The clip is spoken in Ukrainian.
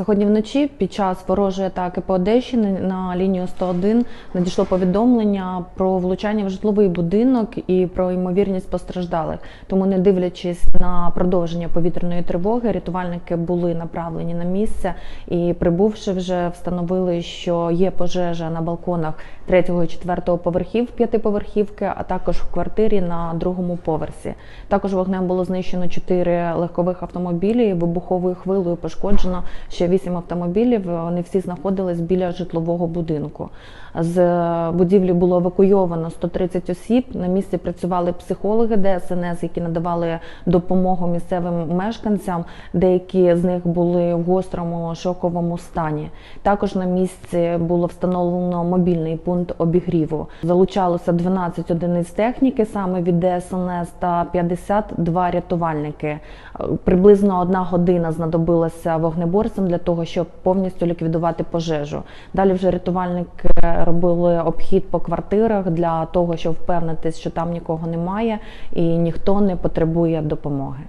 Сьогодні вночі під час ворожої атаки по Одещині на лінію 101 надійшло повідомлення про влучання в житловий будинок і про ймовірність постраждалих. Тому, не дивлячись на продовження повітряної тривоги, рятувальники були направлені на місце і, прибувши, вже встановили, що є пожежа на балконах 3 і 4 поверхів п'ятиповерхівки, а також в квартирі на другому поверсі. Також вогнем було знищено 4 легкових автомобілі. Вибуховою хвилею пошкоджено ще 8 автомобілів. Вони всі знаходились біля житлового будинку. З будівлі було евакуйовано 130 осіб. На місці працювали психологи ДСНС, які надавали допомогу місцевим мешканцям. Деякі з них були в гострому шоковому стані. Також на місці було встановлено мобільний пункт обігріву. Залучалося 12 одиниць техніки саме від ДСНС та 52 рятувальники. Приблизно одна година знадобилася вогнеборцям для того, щоб повністю ліквідувати пожежу. Далі вже рятувальники робили обхід по квартирах для того, щоб впевнитись, що там нікого немає і ніхто не потребує допомоги.